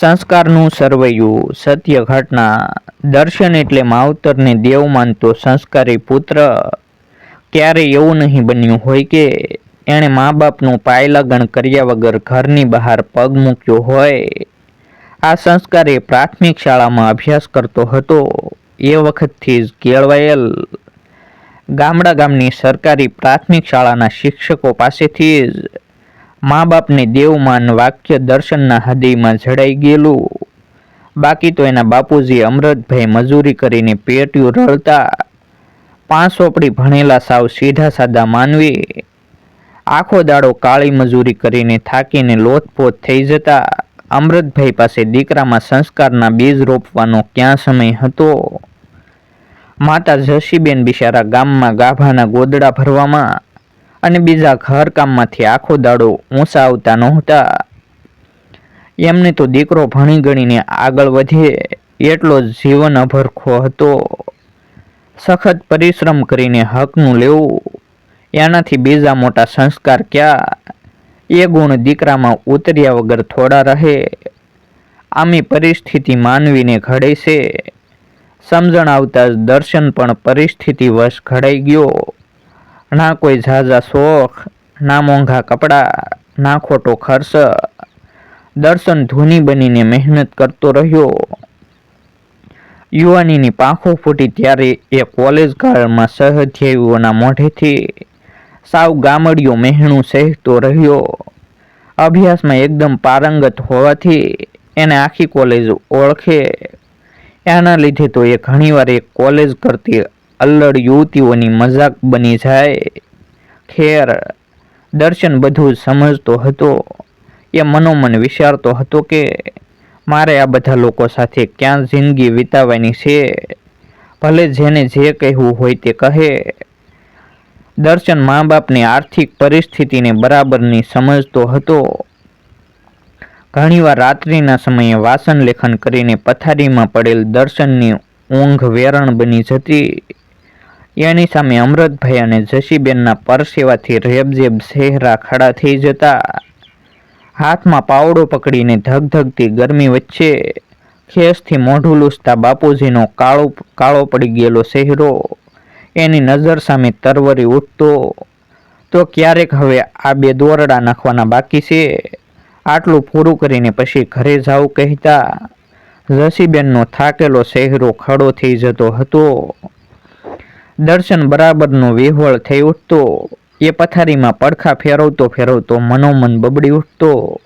સંસ્કારનું સરવૈયું. સત્ય ઘટના. દર્શન એટલે માવતરને દેવ માનતો સંસ્કારી પુત્ર. ક્યારેય એવું નહીં બન્યું હોય કે એણે મા બાપનું પાયલગણ કર્યા વગર ઘરની બહાર પગ મૂક્યો હોય. આ સંસ્કાર એ પ્રાથમિક શાળામાં અભ્યાસ કરતો હતો. એ વખતથી જ કેળવાયેલ. ગામડા ગામની સરકારી પ્રાથમિક શાળાના શિક્ષકો પાસેથી જ મા બાપને દેવમાન વાક્ય દર્શનના હૃદયમાં જડાઈ ગયેલું. બાકી તો એના બાપુજી અમૃતભાઈ મજૂરી કરીને પેટ્યું રળતા પાંચ ચોપડી ભણેલા સાવ સીધા સાદા માનવી. આખો દાડો કાળી મજૂરી કરીને થાકીને લોથપોથ થઈ જતા અમૃતભાઈ પાસે દીકરામાં સંસ્કારના બીજ રોપવાનો ક્યાં સમય હતો? માતા જશીબેન બિશારા ગામમાં ગાભાના ગોદડા ભરવામાં અને બીજા ઘર કામમાંથી આખો દાડો ઊંચા આવતા નહોતા. એમને તો દીકરો ભણી ગણીને આગળ વધે એટલો જ જીવન અભરખો હતો. સખત પરિશ્રમ કરીને હકનું લેવું, એનાથી બીજા મોટા સંસ્કાર ક્યાં? એ ગુણ દીકરામાં ઉતર્યા વગર થોડા રહે. આમી પરિસ્થિતિ માનવીને ઘડે છે. સમજણ આવતા જ દર્શન પણ પરિસ્થિતિ વશ ઘડાઈ ગયો. ના કોઈ ઝાઝા શોખ, ના મોંઘા કપડાં, ના ખોટો ખર્ચ. દર્શન ધૂની બનીને મહેનત કરતો રહ્યો. યુવાનીની પાંખો ફૂટી ત્યારે એ કોલેજ કાળમાં સહધ્યાયીઓના મોઢેથી સાવ ગામડિયો મહેણું સહેતો રહ્યો. અભ્યાસમાં એકદમ પારંગત હોવાથી એને આખી કોલેજ ઓળખે. એના લીધે તો એ ઘણીવાર એક કોલેજ કરતી અલ્લડ યુવતીઓની મજાક બની જાય. ખેર દર્શન બધું સમજતો હતો. એ મનોમન વિચારતો હતો કે મારે આ બધા લોકો સાથે ક્યાં જિંદગી વિતાવવાની છે? ભલે જેને જે કહેવું હોય તે કહે. દર્શન મા બાપની આર્થિક પરિસ્થિતિને બરાબરની સમજતો હતો. ઘણીવાર રાત્રિના સમયે વાસન લેખન કરીને પથારીમાં પડેલ દર્શનની ઊંઘ વેરણ બની જતી. એની સામે અમૃતભાઈ અને જશીબેનના પરસેવાથી રેબઝેબ સેહરા ખડા થઈ જતા હાથમાં પાવડો પકડીને ધગધગતી ગરમી વચ્ચે ખેસથી મોઢું લૂસતા બાપુજીનો કાળો કાળો પડી ગયેલો ચહેરો એની નજર સામે તરવરી ઉઠતો, તો ક્યારેક હવે આ બે દોરડા નાખવાના બાકી છે? આટલું પૂરું કરીને પછી ઘરે જાવ કહેતા જસીબેનનો થાકેલો ચહેરો ખડો થઈ જતો હતો. દર્શન બરાબરનો વિહવળ થઈ ઉઠતો, એ પથારીમાં પડખા ફેરવતો ફેરવતો મનોમન બબડી ઉઠતો.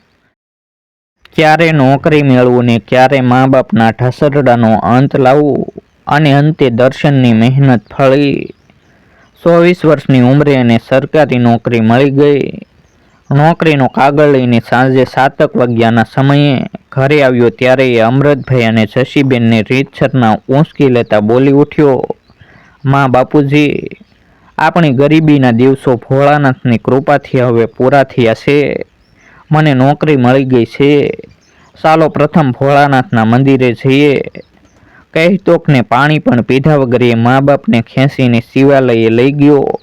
ક્યારે નોકરી મેળવું ને ક્યારે મા બાપના ઢસરડાનો અંત લાવવું, અને અંતે દર્શનની મહેનત ફળી ચોવીસ વર્ષની ઉંમરે એને સરકારી નોકરી મળી ગઈ. નોકરીનો કાગળ લઈને સાંજે સાતક વાગ્યાના સમયે ઘરે આવ્યો ત્યારે એ અમૃતભાઈ અને જશીબેનને રીતસરના ઊંચકી લેતા બોલી ઉઠ્યો. માં બાપુજી, આપણી ગરીબીના દિવસો ભોળાનાથની કૃપાથી હવે પૂરા થયા છે. મને નોકરી મળી ગઈ છે. ચાલો પ્રથમ ભોળાનાથના મંદિરે જઈએ. કહેતોકને પાણી પણ પીધા વગર એ મા બાપને ખેંચીને શિવાલયે લઈ ગયો.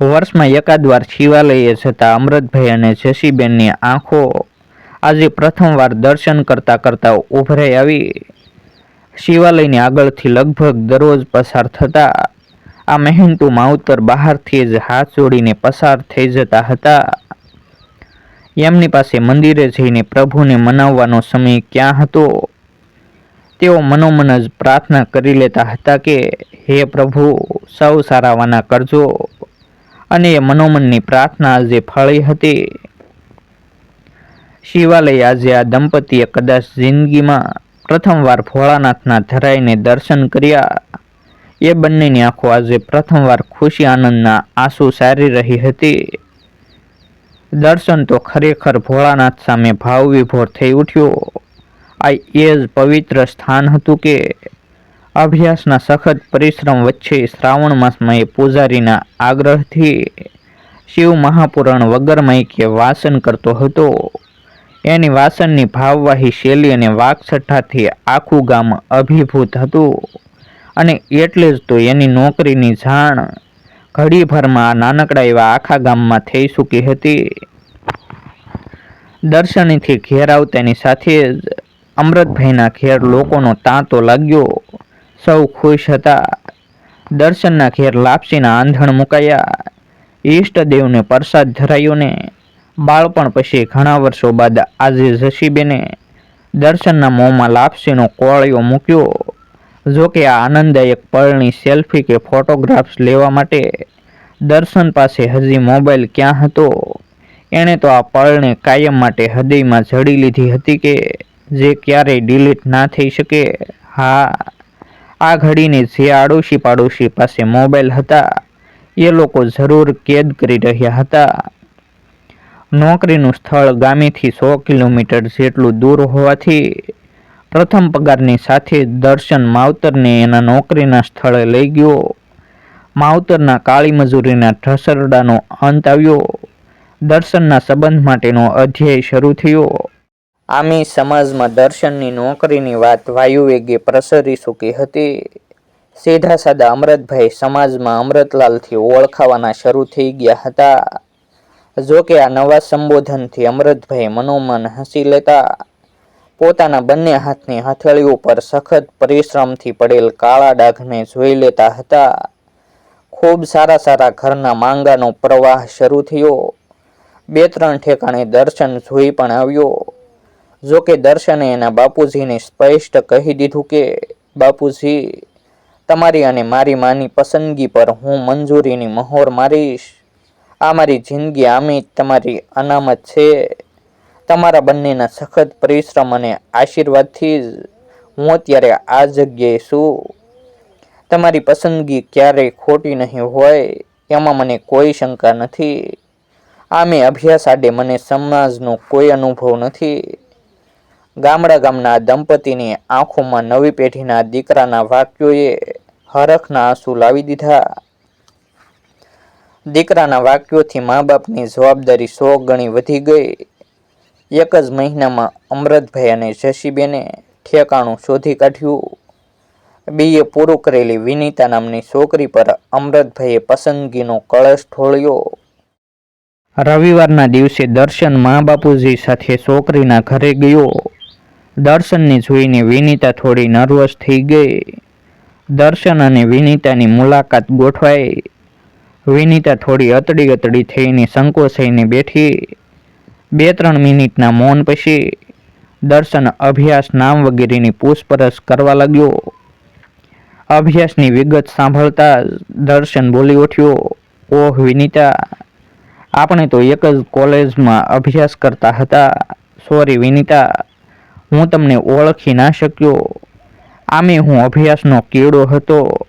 વર્ષમાં એકાદ વાર શિવાલયે જતા અમૃતભાઈ અને જશીબેનની આંખો આજે પ્રથમવાર દર્શન કરતા કરતા ઉભરાઈ આવી. શિવાલયની આગળથી લગભગ દરરોજ પસાર થતા આ મહેનતુ માવતર બહારથી જ હાથ જોડીને પસાર થઈ જતા હતા. એમની પાસે મંદિરે જઈને પ્રભુને મનાવવાનો સમય ક્યાં હતો? તેઓ મનોમન જ પ્રાર્થના કરી લેતા હતા કે, હે પ્રભુ, સૌ સારાવાના કરજો. અને એ મનોમનની પ્રાર્થના આજે ફળી હતી. શિવાલય આજે આ દંપતીએ કદાચ જિંદગીમાં પ્રથમવાર ભોળાનાથના ધરાઈને દર્શન કર્યા. એ બંનેની આંખો આજે પ્રથમવાર ખુશી, આનંદના આંસુ સારી રહી હતી. દર્શન તો ખરેખર ભોળાનાથ સામે ભાવ વિભોર થઈ ઉઠ્યો. આ એ જ પવિત્ર સ્થાન હતું કે અભ્યાસના સખત પરિશ્રમ વચ્ચે શ્રાવણ માસમાં એ પૂજારીના આગ્રહથી શિવ મહાપુરાણ વગર માઈકે વાસન કરતો હતો. એની વાસણની ભાવવાહી શૈલી અને વાકસઠ્ઠાથી આખું ગામ અભિભૂત હતું. અને એટલે જ તો એની નોકરીની જાણ ઘડીભરમાં નાનકડા એવા આખા ગામમાં થઈ ચૂકી હતી. દર્શનીથી ઘેર આવતાની સાથે જ અમૃતભાઈના ઘેર લોકોનો તાંતો લાગ્યો. સૌ ખુશ હતા. દર્શનના ઘેર લાપસીના આંધણ મુકાયા. ઈષ્ટદેવને પ્રસાદ ધરાયો ને બાળપણ પછી ઘણા વર્ષો બાદ આજે જશીબેને દર્શનના મોંમાં લાપસીનો કોળિયો મૂક્યો. જો કે આ આનંદદાયક પળની સેલ્ફી કે ફોટોગ્રાફ્સ લેવા માટે દર્શન પાસે હજી મોબાઈલ ક્યાં હતો? એણે તો આ પળને કાયમ માટે હૃદયમાં જડી લીધી હતી કે જે ક્યારેય ડિલીટ ના થઈ શકે. હા, આ ઘડીને જે આડોશી પાડોશી પાસે મોબાઈલ હતા, એ લોકો જરૂર કેદ કરી રહ્યા હતા. નોકરીનું સ્થળ ગામેથી સો કિલોમીટર જેટલું દૂર હોવાથી પ્રથમ પગારની સાથે દર્શન માવતરને એના નોકરીના સ્થળે લઈ ગયો. માવતરના કાળી મજૂરીના ઢસરડાનો અંત આવ્યો. દર્શનના સંબંધ માટેનો અધ્યાય શરૂ થયો. આમી સમાજમાં દર્શનની નોકરીની વાત વાયુવેગે પ્રસરી ચૂકી હતી? સીધા સાદા અમૃતભાઈ સમાજમાં અમૃતલાલથી ઓળખાવાના શરૂ થઈ ગયા હતા. જો કે આ નવા સંબોધનથી અમૃતભાઈ મનોમન હસી લેતા પોતાના બંને હાથની હથેળી પર સખત પરિશ્રમથી પડેલ કાળા ડાઘને જોઈ લેતા હતા. ખૂબ સારા સારા ઘરના માંગાનો પ્રવાહ શરૂ થયો. બે ત્રણ ઠેકાણે દર્શન જોઈ પણ આવ્યો. જો કે દર્શને એના બાપુજીને સ્પષ્ટ કહી દીધું કે, બાપુજી, તમારી અને મારી માની પસંદગી પર હું મંજૂરીની મહોર મારીશ. આ મારી જિંદગી આમી તમારી અનામત છે. તમારા બંનેના સખત પરિશ્રમ અને આશીર્વાદથી જ હું અત્યારે આ જગ્યાએ છું. તમારી પસંદગી ક્યારેય ખોટી નહીં હોય, એમાં મને કોઈ શંકા નથી. આમે અભ્યાસ આડે મને સમાજનો કોઈ અનુભવ નથી. ગામડા ગામના દંપતીની આંખોમાં નવી પેઢીના દીકરાના વાક્યોએ હરખના આંસુ લાવી દીધા. દીકરાના વાક્યોથી મા બાપની જવાબદારી સો ગણી વધી ગઈ. એક જ મહિનામાં અમૃતભાઈ અને જશીબેને ઠેકાણું શોધી કાઢ્યું. બીએ પૂરું કરેલી વિનીતા નામની છોકરી પર અમૃતભાઈએ પસંદગીનો કળશ ઢોળ્યો. રવિવારના દિવસે દર્શન મા બાપુજી સાથે છોકરીના ઘરે ગયો. દર્શનને જોઈને વિનીતા થોડી નર્વસ થઈ ગઈ. દર્શન અને વિનીતાની મુલાકાત ગોઠવાઈ. વિનીતા થોડી અતડી અતડી થઈને સંકોચાઈને બેઠી. બે ત્રણ મિનિટના મૌન પછી દર્શન અભ્યાસ નામ વગેરેની પૂછપરછ કરવા લાગ્યો. અભ્યાસની વિગત સાંભળતા દર્શન બોલી ઉઠ્યો, ઓહ, વિનીતા, આપણે તો એક જ કોલેજમાં અભ્યાસ કરતા હતા. સોરી, વિનીતા, હું તમને ઓળખી ના શક્યો. આમે હું અભ્યાસનો કીડો હતો.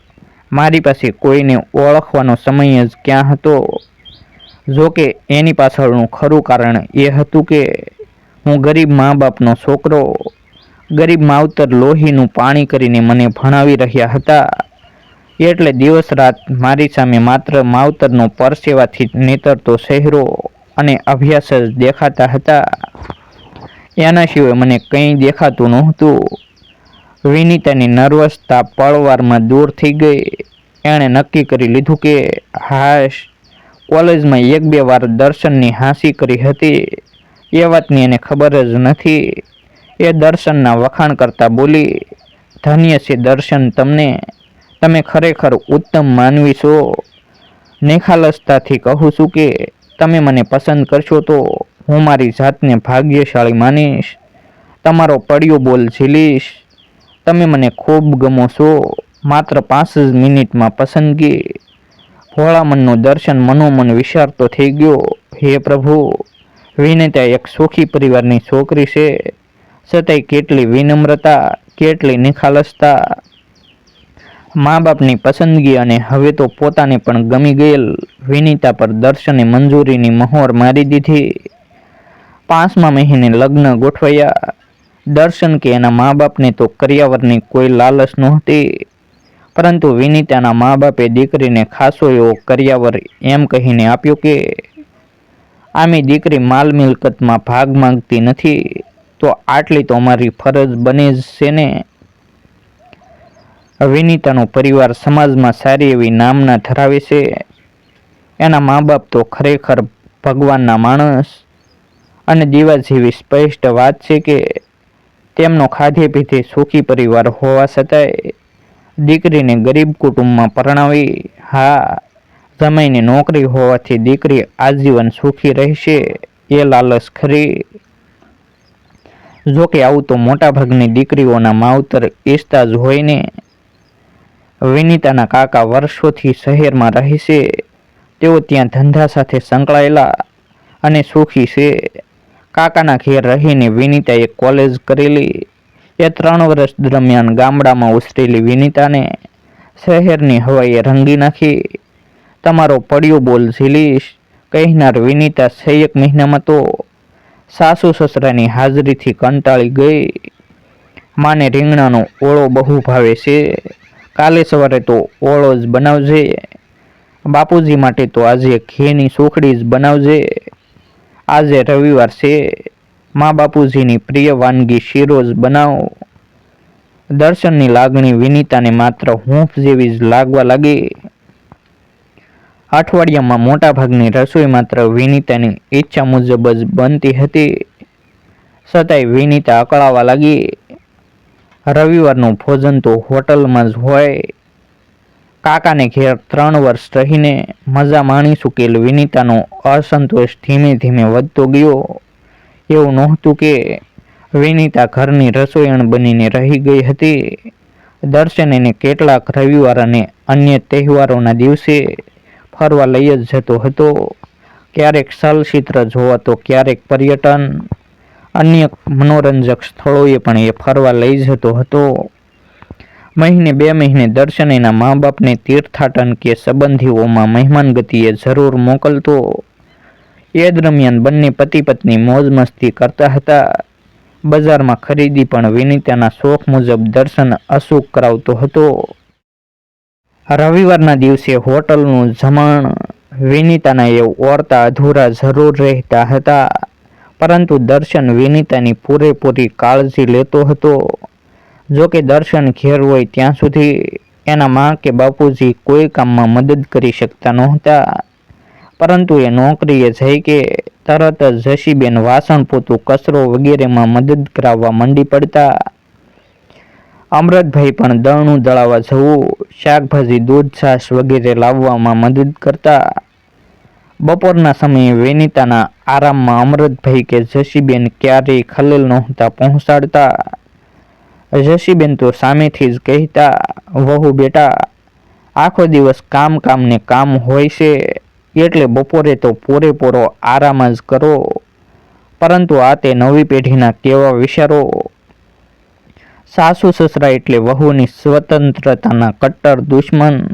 મારી પાસે કોઈને ઓળખવાનો સમય જ ક્યાં હતો? જો કે એની પાછળનું ખરું કારણ એ હતું કે હું ગરીબ મા બાપનો છોકરો, ગરીબ માવતર લોહીનું પાણી કરીને મને ભણાવી રહ્યા હતા. એટલે દિવસ રાત મારી સામે માત્ર માવતરનો પરસેવાથી નેતરતો શહેરો અને અભ્યાસ જ દેખાતા હતા. એના સિવાય મને કંઈ દેખાતું નહોતું. વિનીતાની નર્વસતા પળવારમાં દૂર થઈ ગઈ. એણે નક્કી કરી લીધું કે હાશ, કોલેજમાં એક બે વાર દર્શનની હાંસી કરી હતી. એ વાતની એને ખબર જ નથી. એ દર્શનના વખાણ કરતાં બોલી, ધન્ય છે દર્શન તમને. તમે ખરેખર ઉત્તમ માનવી છો. નિખાલસતાથી કહું છું કે તમે મને પસંદ કરશો તો હું મારી જાતને ભાગ્યશાળી માનીશ. તમારો પડ્યો બોલ ઝીલીશ. તમે મને ખૂબ ગમો છો. માત્ર પાંચ જ મિનિટમાં પસંદગી. ભોળામનનું દર્શન મનોમન વિચારતો થઈ ગયો. હે પ્રભુ, વિનેતા એક સુખી પરિવારની છોકરી છે. છતાંય કેટલી વિનમ્રતા, કેટલી નિખાલસતા. મા બાપની પસંદગી અને હવે તો પોતાને પણ ગમી ગયેલ વિનીતા પર દર્શને મંજૂરીની મહોર મારી દીધી. પાંચમા મહિને લગ્ન ગોઠવાયા. દર્શન કે એના મા બાપને તો કરિયાવરની કોઈ લાલચ નહોતી. પરંતુ વિનીતાના મા બાપે દીકરીને ખાસો એવો કરિયાવર એમ કહીને આપ્યો કે, આમી દીકરી માલ મિલકતમાં ભાગ માંગતી નથી, તો આટલી તો અમારી ફરજ બને જ છે ને. વિનીતાનો પરિવાર સમાજમાં સારી એવી નામના ધરાવે છે. એના મા બાપ તો ખરેખર ભગવાનના માણસ. અને દીવા જેવી સ્પષ્ટ વાત છે કે તેમનો ખાધે પીધે સુખી પરિવાર હોવા છતાંય દીકરીને ગરીબ કુટુંબમાં પરણાવી, હા સમયની નોકરી હોવાથી દીકરી આજીવન સુખી રહેશે એ લાલચ ખરી. જોકે આવું તો મોટાભાગની દીકરીઓના માવતર ઈચ્છતા જ હોય ને વિનીતાના કાકા વર્ષોથી શહેરમાં રહે છે. તેઓ ત્યાં ધંધા સાથે સંકળાયેલા અને સુખી છે. કાકાના ઘેર રહીને વિનીતાએ કોલેજ કરેલી. એ ત્રણ વર્ષ દરમિયાન ગામડામાં ઉછરેલી વિનીતાને શહેરની હવાએ રંગી નાખી. તમારો પડ્યો બોલ ઝીલીશ, કહેનાર વિનીતા છેક મહિનામાં તો સાસુ સસરાની હાજરીથી કંટાળી ગઈ. માને રીંગણાનો ઓળો બહુ ભાવે છે. કાલે સવારે તો ઓળો જ બનાવજે. બાપુજી માટે તો આજે ઘીની સુખડી જ બનાવજે. આજે રવિવાર છે. મા બાપુજીની પ્રિય વાનગી શિરોજ બનાવો. દર્શનની લાગણી વિનીતાને માત્ર હૂંફ જેવી જ લાગવા લાગી. અઠવાડિયામાં મોટાભાગની રસોઈ માત્ર વિનીતાની ઈચ્છા મુજબ જ બનતી હતી. છતાંય વિનીતા અકળાવા લાગી. રવિવારનું ભોજન તો હોટલમાં જ હોય. કાકાને ઘેર ત્રણ વર્ષ રહીને મજા માણી ચૂકેલ વિનીતાનો અસંતોષ ધીમે ધીમે વધતો ગયો. એવું નહોતું કે વિનીતા ઘરની રસોઈણ બનીને રહી ગઈ હતી. દર્શન એને કેટલાક રવિવાર અને અન્ય તહેવારોના દિવસે ફરવા લઈ જ જતો હતો. ક્યારેક ચલચિત્ર જોવા તો ક્યારેક પર્યટન. અન્ય મનોરંજક સ્થળોએ પણ એ ફરવા લઈ જતો હતો. મહિને બે મહિને દર્શન એના મા બાપને તીર્થાટન કે સંબંધીઓમાં મહેમાન ગતિએ જરૂર મોકલતો. એ દરમિયાન બંને પતિ પત્ની મોજ મસ્તી કરતા હતા. બજારમાં ખરીદી પણ વિનિતાના શોખ મુજબ દર્શન અશુક કરાવતો હતો. રવિવારના દિવસે હોટલનું જમણ વિનીતાના એ ઓરતા અધૂરા જરૂર રહેતા હતા. પરંતુ દર્શન વિનીતાની પૂરેપૂરી કાળજી લેતો હતો. જો કે દર્શન ઘેર હોય ત્યાં સુધી એના મા કે બાપુજી કોઈ કામમાં મદદ કરી શકતા નહોતા. પરંતુ એ નોકરીએ જઈ કે તરત જ જશીબેન વાસણ પોતું, કચરો વગેરેમાં મદદ કરાવવા મંડી પડતા. અમૃતભાઈ પણ દળનું દળાવવા જવું, શાકભાજી, દૂધ, છાશ વગેરે લાવવામાં મદદ કરતા. બપોરના સમયે વેનિતાના આરામમાં અમૃતભાઈ કે જશીબેન ક્યારેય ખલેલ નહોતા પહોંચાડતા. જશીબેન તો સામેથી જ કહેતા, વહુ બેટા, આખો દિવસ કામ કામ ને કામ હોય છે, એટલે બપોરે તો પૂરેપૂરો આરામ જ કરો. પરંતુ આ તે નવી પેઢીના કેવા વિચારો? સાસુ સસરા એટલે વહુની સ્વતંત્રતાના કટ્ટર દુશ્મન.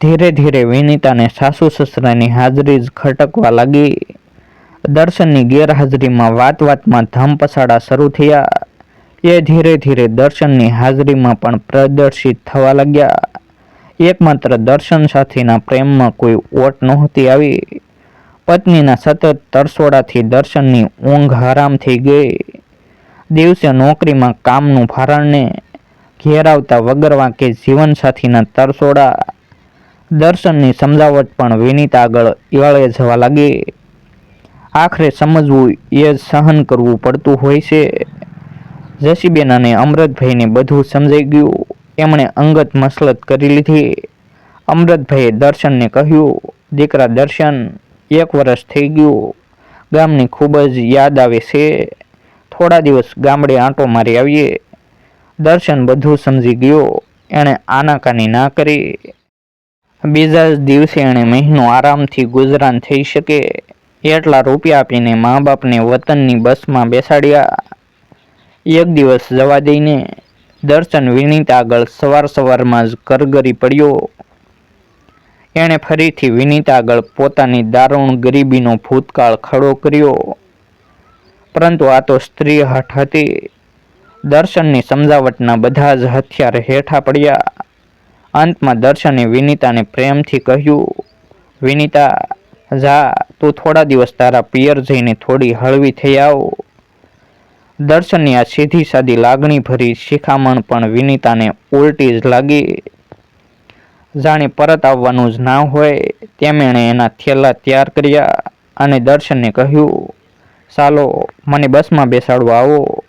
ધીરે ધીરે વિનીતાને સાસુ સસરાની હાજરી જ ખટકવા લાગી. દર્શનની ગેરહાજરીમાં વાત વાતમાં ધમપસાડા શરૂ થયા. એ ધીરે ધીરે દર્શનની હાજરીમાં પણ પ્રદર્શિત થવા લાગ્યા. એકમાત્ર દર્શન સાથેના પ્રેમમાં કોઈ ઓટ નહોતી આવી. પત્નીના સતત તરસોડાથી દર્શનની ઊંઘ હરામ થઈ ગઈ. દિવસે નોકરીમાં કામનું ભારણને ઘેરાવતા વગર વાંકે જીવનસાથીના તરસોડા. દર્શનની સમજાવટ પણ વિનીત આગળ ઈવાળે જવા લાગી. આખરે સમજવું એ સહન કરવું પડતું હોય છે. જસીબેન અને અમૃતભાઈને બધું સમજાઈ ગયું. એમણે અંગત મસલત કરી લીધી. અમૃતભાઈએ દર્શનને કહ્યું, દીકરા, દર્શન એક વર્ષ થઈ ગયું. ગામની ખૂબ જ યાદ આવે છે. થોડા દિવસ ગામડે આંટો મારી આવીએ. દર્શન બધું સમજી ગયો. એણે આનાકાની ના કરી. બીજા જ દિવસે એણે મહિનો આરામથી ગુજરાન થઈ શકે. એટલા રૂપિયા આપીને મા બાપને વતનની બસમાં બેસાડ્યા. એક દિવસ જવા દઈને દર્શન વિનીત આગળ સવાર સવારમાં જ કરગરી પડ્યો. એણે ફરીથી વિનીત આગળ પોતાની દારૂણ ગરીબીનો ભૂતકાળ ખડો કર્યો. પરંતુ આ તો સ્ત્રી હઠ હતી. દર્શનની સમજાવટના બધા જ હથિયાર હેઠા પડ્યા. અંતમાં દર્શને વિનીતાને પ્રેમથી કહ્યું, વિનીતા, જા, તું થોડા દિવસ તારા પિયર જઈને થોડી હળવી થઈ આવ. દર્શનની આ સીધી સાદી લાગણી ભરી શિખામણ પણ વિનીતાને ઉલટી જ લાગી. જાણે પરત આવવાનું જ ના હોય, તેમ એણે એના થેલા તૈયાર કર્યા અને દર્શનને કહ્યું ચાલો મને બસમાં બેસાડવા આવો.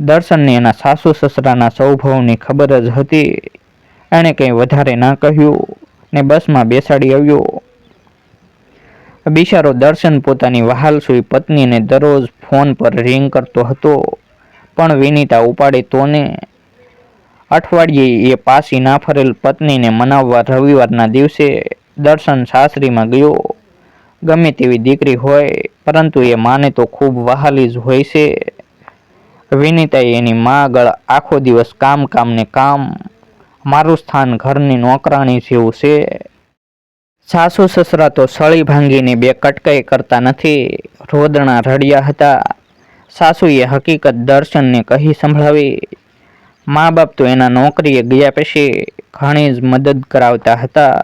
દર્શનને એના સાસુ સસરાના સૌભવની ખબર જ હતી. એણે કંઈ વધારે ના કહ્યું ને બસમાં બેસાડી આવ્યો. બિચારો દર્શન પોતાની વહાલસુઈ પત્નીને દરરોજ ફોન પર રિંગ કરતો હતો. પણ વિનીતા ઉપાડે તોને. અઠવાડિયે એ પાસી ના ફરેલ પત્નીને મનાવવા રવિવારના દિવસે દર્શન સાસરીમાં ગયો. ગમે તેવી દીકરી હોય, પરંતુ એ માને તો ખૂબ વહાલી જ હોય છે. વિનીતાએ એની મા આગળ આખો દિવસ કામ કામને કામ, મારું સ્થાન ઘરની નોકરાણી જેવું છે. સાસુ સસરા તો સળી ભાંગીને બે કટકાઈ કરતા નથી. રોદણા રડ્યા હતા. સાસુએ હકીકત દર્શનને કહી સંભળાવી. મા બાપ તો એના નોકરીએ ગયા પછી ઘણી જ મદદ કરાવતા હતા.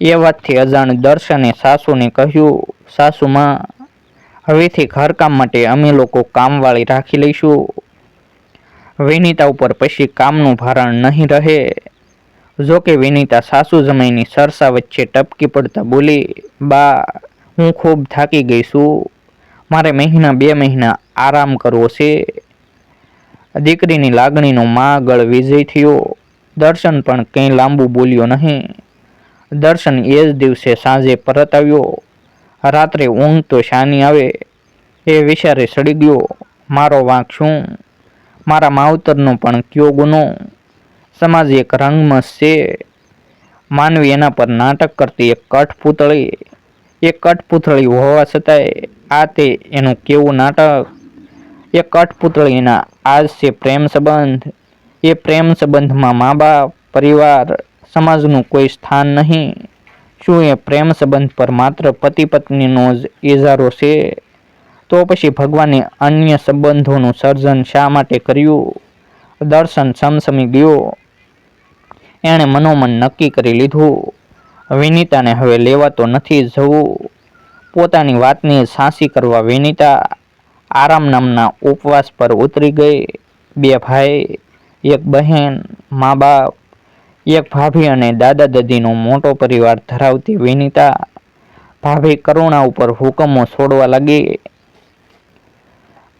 એ વાતથી અજાણ દર્શને સાસુને કહ્યું, સાસુમાં, હવેથી ઘરકામ માટે અમે લોકો કામવાળી રાખી લઈશું. વિનિતા ઉપર પછી કામનું ભારણ નહીં રહે. જો કે વિનીતા સાસુ જમાઈની સરસા વચ્ચે ટપકી પડતા બોલી, બા, હું ખૂબ થાકી ગઈ છું. મારે મહિના બે મહિના આરામ કરવો છે. દીકરીની લાગણીનો માગળ વિજય થયો. દર્શન પણ કંઈ લાંબુ બોલ્યો નહીં. દર્શન એ જ દિવસે સાંજે પરત આવ્યો. રાત્રે ઊંઘ તો શાની આવે. એ વિચારે સડી ગયો. મારો વાંક શું? મારા માવતરનો પણ કયો ગુનો? સમાજ એક રંગમાં છે. માનવી એના પર નાટક કરતી એક કઠપૂતળી એ કઠપૂતળી હોવા છતાંય આ તે એનું કેવું નાટક? એ કઠપૂતળીના આજ છે પ્રેમ સંબંધ. એ પ્રેમ સંબંધમાં મા બાપ, પરિવાર, સમાજનું કોઈ સ્થાન નહીં. શું એ પ્રેમ સંબંધ પર માત્ર પતિ પત્નીનો જ ઇજારો છે? તો પછી ભગવાને અન્ય સંબંધોનું સર્જન શા માટે કર્યું? દર્શન સમસમી ગયો. એણે મનોમન નક્કી કરી લીધું. વિનીતાને હવે લેવાતો નથી જવું. પોતાની વાતની સાંસી કરવા વિનીતા આરામ નામના ઉપવાસ પર ઉતરી ગઈ. બે ભાઈ, એક બહેન, મા બાપ, એક ભાભી અને દાદા દાદીનો મોટો પરિવાર ધરાવતી વિનીતા ભાભી કરુણા ઉપર હુકમો છોડવા લાગી.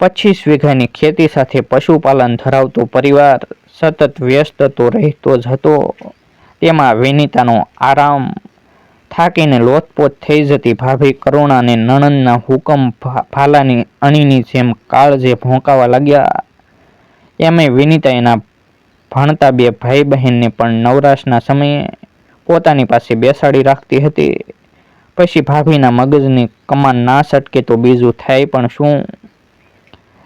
પચીસ વીઘાની ખેતી સાથે પશુપાલન ધરાવતો પરિવાર સતત વ્યસ્ત તો રહેતો જ હતો. તેમાં વિનીતાનો આરામ થાકીને લોથપોથ થઈ જતી ભાભી કરુણાને નણંદના હુકમ ભાલાની અણીની જેમ કાળજે ભોંકાવા લાગ્યા. એમે વિનીતા એના ભણતા બે ભાઈ બહેનને પણ નવરાશના સમયે પોતાની પાસે બેસાડી રાખતી હતી. પછી ભાભીના મગજની કમાન ના સટકે તો બીજું થાય પણ શું?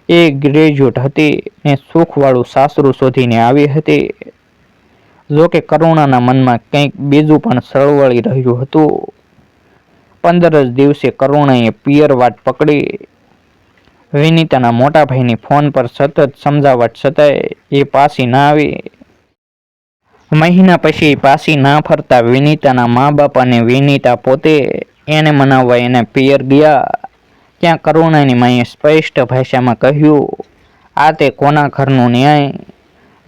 એ ગ્રેજ્યુએટ હતી ને સુખવાળું સાસરું શોધીને આવી હતી. જોકે કરુણાના મનમાં કંઈક બીજું પણ સળવળી રહ્યું હતું. પંદર જ દિવસે કરુણાએ પિયર વાટ પકડી. વિનીતાના મોટા ભાઈની ફોન પર સતત સમજાવટ છતાંય એ પાછી ના આવી. મહિના પછી પાછી ના ફરતા વિનીતાના મા બાપ અને વિનીતા પોતે એને મનાવવા એને પિયર ગયા. ત્યાં કરુણાની માએ સ્પષ્ટ ભાષામાં કહ્યું, આ તે કોના ઘરનું ન્યાય?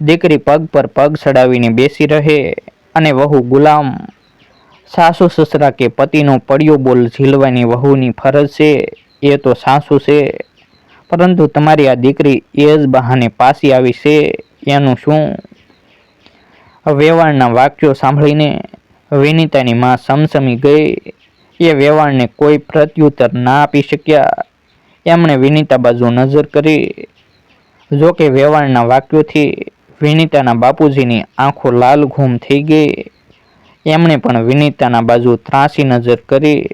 દીકરી પગ પર પગ ચડાવીને બેસી રહે અને વહુ ગુલામ. સાસુ સસરા કે પતિનો પડ્યો બોલ ઝીલવાની વહુની ફરજ છે, એ તો સાસુ છે. પરંતુ તમારી આ દીકરી એ જ બહાને પાસી આવી છે, એનું શું? વેવાણના વાક્યો સાંભળીને વિનીતાની માં સમસમી ગઈ. એ વ્યવહારને કોઈ પ્રત્યુત્તર ના આપી શક્યા. એમણે વિનીતા બાજુ નજર કરી. જો કે વેવાણના વાક્યોથી વિનીતાના બાપુજીની આંખો લાલ ઘૂમ થઈ ગઈ. એમણે પણ વિનીતાના બાજુ ત્રાસી નજર કરી.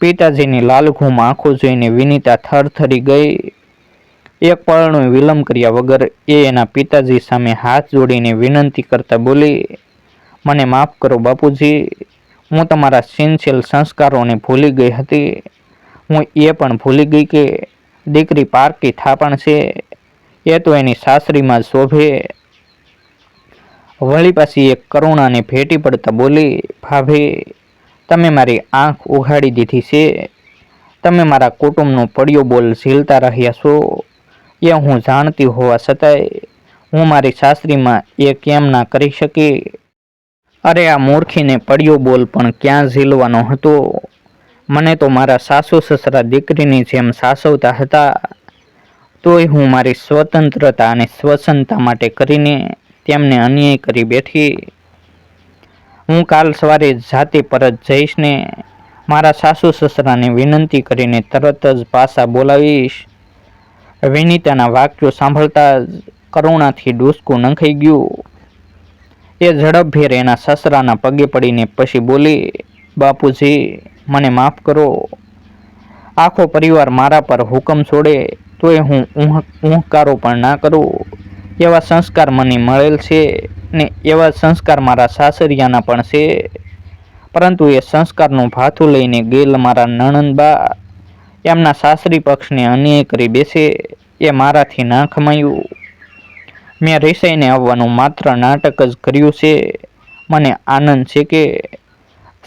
પિતાજીની લાલઘૂમ આંખો જોઈને વિનીતા થરથરી ગઈ. એક પળનો વિલંબ કર્યા વગર એ એના પિતાજી સામે હાથ જોડીને વિનંતી કરતા બોલી, મને માફ કરો બાપુજી. હું તમારા સિનશીલ સંસ્કારોને ભૂલી ગઈ હતી. હું એ પણ ભૂલી ગઈ કે દીકરી પારકી થાપણ છે. એ તો એની સાસરીમાં શોભે. વળી પાછી એક કરુણાને ભેટી પડતા બોલી, ભાભી, તમે મારી આંખ ઉઘાડી દીધી છે. તમે મારા કુટુંબનો પડ્યો બોલ ઝીલતા રહ્યા છો. એ હું જાણતી હોવા છતાંય હું મારી સાસરીમાં એ કેમ ના કરી શકી? અરે, આ મૂર્ખીને પડ્યો બોલ, પણ ક્યાં ઝીલવાનો હતો? મને તો મારા સાસુ સસરા દીકરીની જેમ સાસવતા હતા. તોય હું મારી સ્વતંત્રતા અને સ્વસનતા માટે કરીને તેમને અન્યાય કરી બેઠી. હું કાલ સવારે જાતે પરત જઈશ ને મારા સાસુ સસરાને વિનંતી કરીને તરત જ પાછા બોલાવીશ. વિનીતાના વાક્યો સાંભળતા જ કરુણાથી ડૂસકું નંખાઈ ગયું. એ ઝડપભેર એના સસરાના પગે પડીને પછી બોલી, બાપુજી, મને માફ કરો. આખો પરિવાર મારા પર હુકમ છોડે તોય હું ઊંહ- ઊંહકારો પણ ના કરું. એવા સંસ્કાર મને મળેલ છે ને એવા સંસ્કાર મારા સાસરિયાના પણ છે. પરંતુ એ સંસ્કારનું ભાથું લઈને ગેલ મારા નણંદબા એમના સાસરી પક્ષને અન્યાય કરી બેસે. એ મારાથી ના ખમાયું. મેં રિસાઈને આવવાનું માત્ર નાટક જ કર્યું છે. મને આનંદ છે કે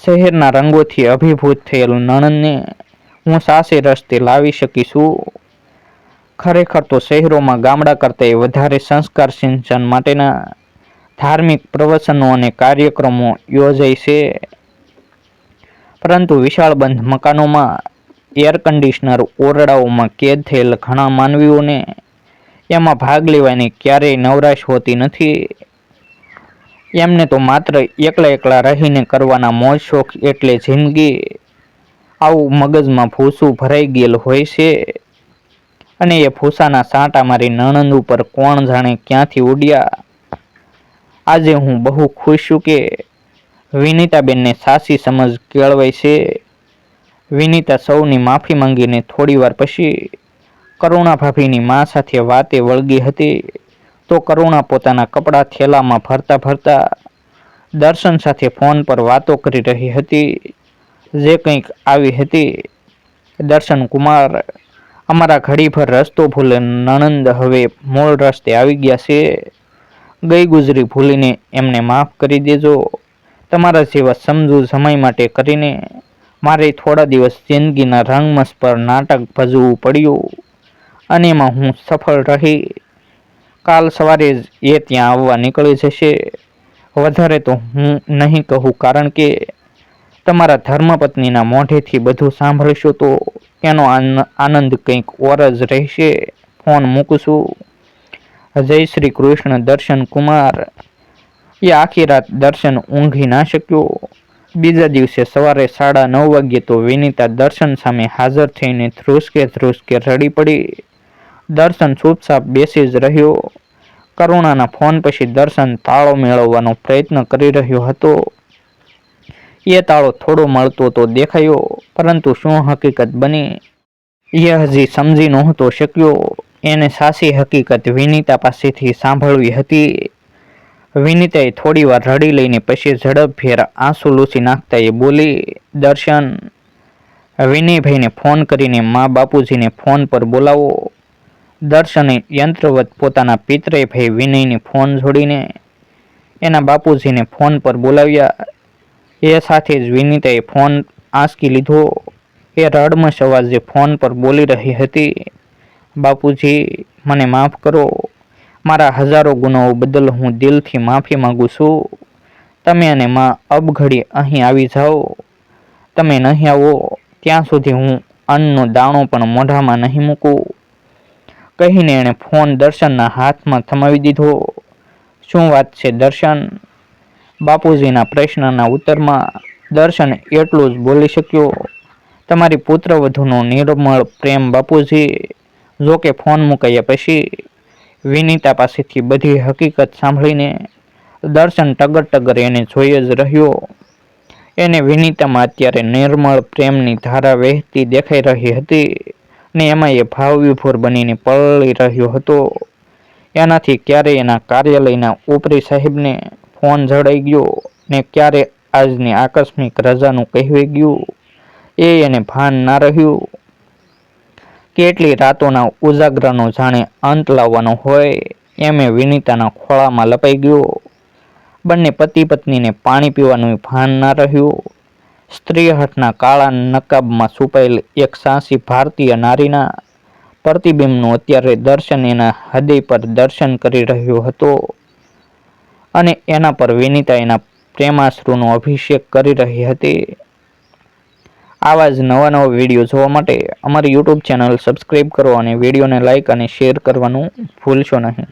શહેરના રંગોથી અભિભૂત થયેલ નણંદને હું સાસે રસ્તે લાવી શકીશું ખરેખર તો શહેરોમાં ગામડા કરતાં વધારે સંસ્કાર સિંચન માટેના ધાર્મિક પ્રવચનો અને કાર્યક્રમો યોજાય છે. પરંતુ વિશાળ બંધ મકાનોમાં એર કન્ડિશનર ઓરડાઓમાં કેદ થયેલ ઘણા માનવીઓને એમાં ભાગ લેવાની ક્યારેય નવરાશ હોતી નથી. એમને તો માત્ર એકલા એકલા રહીને કરવાના મોજ શોખ એટલે જિંદગી આવું મગજમાં ભૂસું ભરાઈ ગયેલ હોય છે. અને એ ભૂસાના સાંટા મારી નણંદ ઉપર કોણ જાણે ક્યાંથી ઉડ્યા. આજે હું બહુ ખુશ છું કે વિનીતાબેનને સાસી સમજ કેળવાય છે. વિનીતા સૌની માફી માંગીને થોડીવાર પછી કરુણા ભાભીની મા સાથે વાતે વળગી હતી તો કરુણા પોતાના કપડાં થેલામાં ભરતા ભરતા દર્શન સાથે ફોન પર વાતો કરી રહી હતી. જે કંઈક આવી હતી, દર્શન કુમાર, અમારા ઘડીભર રસ્તો ભૂલે નણંદ હવે મૂળ રસ્તે આવી ગયા છે. ગઈ ગુજરી ભૂલીને એમને માફ કરી દેજો. તમારા જેવા સમજુ સમય માટે કરીને મારે થોડા દિવસ જિંદગીના રંગમસ પર નાટક ભજવું પડ્યું. અને એમાં હું સફળ રહી. કાલ સવારે જ એ ત્યાં આવવા નીકળી જશે. વધારે તો હું નહીં કહું, કારણ કે તમારા ધર્મપત્નીના મોઢેથી બધું સાંભળશો તો આન- આનંદ કંઈક ઓર જ રહેશે. ફોન મૂકશું. જય શ્રી કૃષ્ણ, દર્શન કુમાર. એ આખી રાત દર્શન ઊંઘી ના શક્યો. બીજા દિવસે સવારે સાડા નવ વાગ્યે તો વિનીતા દર્શન સામે હાજર થઈને ધ્રુસકે ધ્રુસકે રડી પડી. દર્શન ચૂપચાપ બેસી જ રહ્યો. કરુણાના ફોન પછી દર્શન તાળો મેળવવાનો પ્રયત્ન કરી રહ્યો હતો. એ તાળો થોડો મળતો તો દેખાયો, પરંતુ શું હકીકત બની? એ હજી સમજી નહોતો શક્યો. એને સાચી હકીકત વિનીતા પાસેથી સાંભળવી હતી. વિનીતાએ થોડી વાર રડી લઈને પછી ઝડપભેર આંસુ લૂસી નાખતા એ બોલી, દર્શન. વિનયભાઈને ફોન કરીને મા બાપુજીને ફોન પર બોલાવો. દર્શને યંત્રવત પોતાના પિતરે ભાઈ વિનયને ફોન જોડીને એના બાપુજીને ફોન પર બોલાવ્યા. એ સાથે જ વિનીતાએ ફોન આંસકી લીધો. એ રડમસ અવાજે ફોન પર બોલી રહી હતી, બાપુજી, મને માફ કરો. મારા હજારો ગુનાઓ બદલ હું દિલથી માફી માંગુ છું. તમે અને માં અબઘડી અહીં આવી જાઓ. તમે નહીં આવો. ત્યાં સુધી હું અન્નનો દાણો પણ મોઢામાં નહીં મૂકું. કહીને એણે ફોન દર્શનના હાથમાં થમાવી દીધો. શું વાત છે દર્શન? બાપુજીના પ્રશ્નના ઉત્તરમાં દર્શન એટલું જ બોલી શક્યો. તમારી પુત્રવધૂનો નિર્મળ પ્રેમ બાપુજી, જો કે ફોન મુકાયા પછી વિનીતા પાસેથી બધી હકીકત સાંભળીને દર્શન ટગર ટગર એને જોઈ જ રહ્યો. એને વિનીતામાં અત્યારે નિર્મળ પ્રેમની ધારા વહેતી દેખાઈ રહી હતી. ને એમાં એ ભાવવિભોર બનીને પલળી રહ્યો હતો. એનાથી ક્યારે એના કાર્યાલયના ઉપરી સાહેબને ફોન જડાઈ ગયો ને ક્યારે આજની આકસ્મિક રજાનું કહેવાઈ ગયું, એ એને ભાન ના રહ્યું. કેટલી રાતોના ઉજાગરાનો જાણે અંત લાવવાનો હોય એમ એ વિનિતાના ખોળામાં લપાઈ ગયો. બંને પતિ પત્નીને પાણી પીવાનું ભાન ના રહ્યું. સ્ત્રી હઠના કાળા નકાબમાં છુપાયેલ એક સાહસી ભારતીય નારીના પ્રતિબિંબનું અત્યારે દર્શન એના હૃદય પર દર્શન કરી રહ્યો હતો અને એના પર વિનીતા એના પ્રેમાશ્રુનો અભિષેક કરી રહી હતી. આવા જ નવા નવા વીડિયો જોવા માટે અમારી યુટ્યુબ ચેનલ સબસ્ક્રાઈબ કરો અને વિડીયોને લાઇક અને શેર કરવાનું ભૂલશો નહીં.